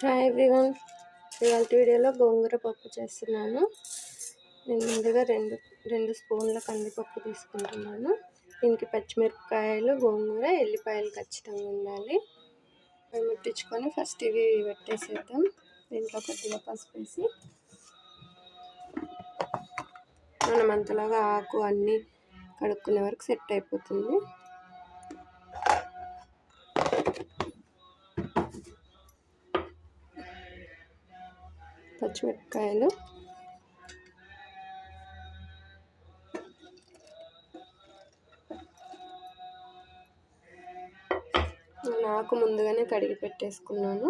Hi everyone ఇవాళ వీడియోలో గోంగూర పప్పు చేస్తున్నాను. నేను ముందుగా రెండు రెండు స్పూన్ల కందిపప్పు తీసుకుంటున్నాను. దీనికి పచ్చిమిరపకాయలు గోంగూర ఎల్లిపాయలు ఖచ్చితంగా ఉండాలి. అవి ముట్టించుకొని ఫస్ట్ ఇవి పెట్టేసేద్దాం. దీంట్లో కొద్దిగా పసుపు వేసి మనం అంతలాగా ఆకు అన్నీ కడుక్కునే వరకు సెట్ అయిపోతుంది. పచ్చిమిరపకాయలు. నాకు ముందుగానే కడిగి పెట్టేసుకున్నాను.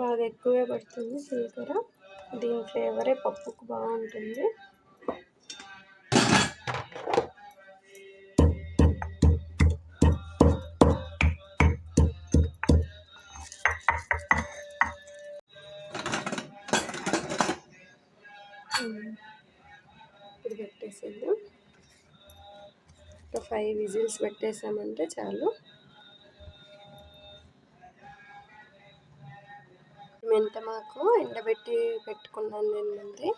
బాగా ఎక్కువే పడుతుంది జీలకర్ర దీని ఫ్లేవరే పప్పుకు బాగుంటుంది. ఇప్పుడు పెట్టేసేద్దాం. ఒక ఫైవ్ విజిల్స్ పెట్టేసామంటే చాలు. మెంతమాకు ఎండబెట్టి పెట్టుకున్నాను నేను ముందే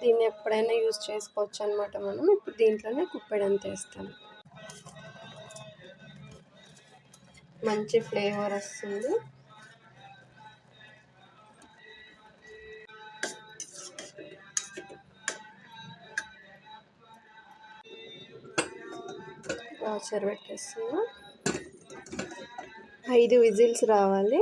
దీన్ని ఎప్పుడైనా యూజ్ చేసుకోవచ్చు అనమాట మనం. ఇప్పుడు దీంట్లోనే కుప్పెడంత వేస్తాను. మంచి ఫ్లేవర్ వస్తుంది. వాచర్ పెట్టేస్తున్నా. ఐదు విజిల్స్ రావాలి.